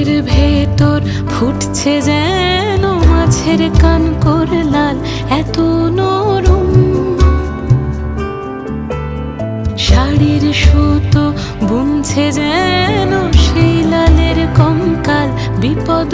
বুকের ভেতর ফুটছে যেন মাছের কান করে লাল, এত নরম। শাড়ির সুতো বুনছে যেন সেই লালের কঙ্কাল, বিপদ